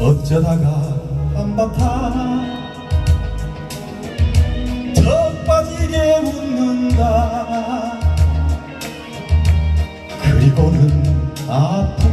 어쩌다가 한바탕 턱 빠지게 웃는다. 그리고는 아픔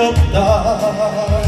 love.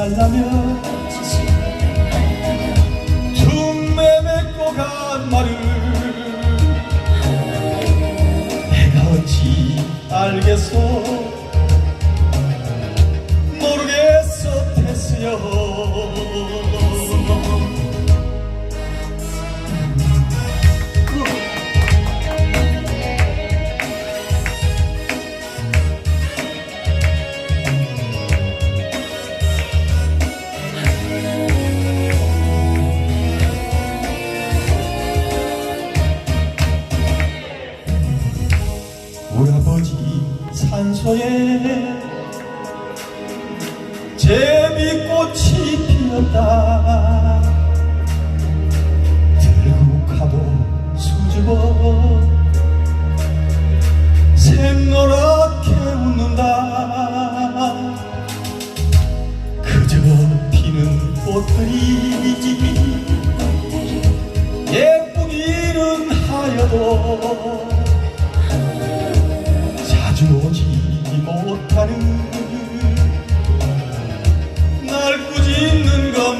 알라면 중매 맺고 간 말을 내가 어찌 알겠소 우리 아버지 산소에. 제비꽃이 피었다. 들고 가도 수줍어. 샘노랗게 웃는다. 그저 피는 꽃들이 예쁘기는 하여도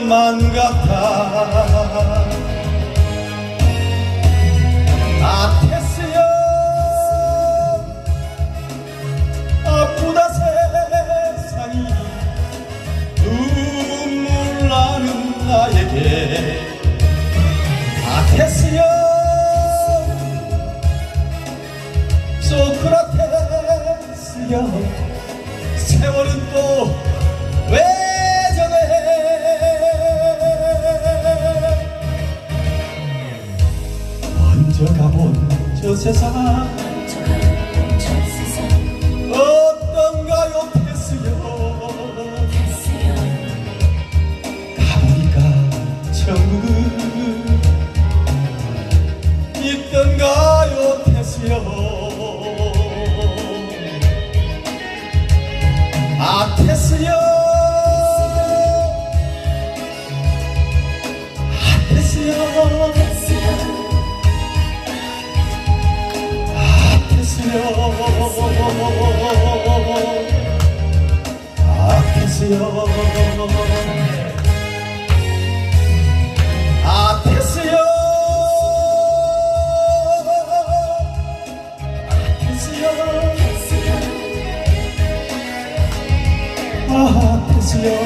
것만 같아. 아테스여. 아프다 세상이 눈물 나는 나에게. 아테스여. 소크라테스여. 세월은 또 가본 저 세상 어떤가요 테스여 가보니까 천국은 있던가 아끼세요. 아끼세요. 아끼세요. 아끼세요. 아끼세요.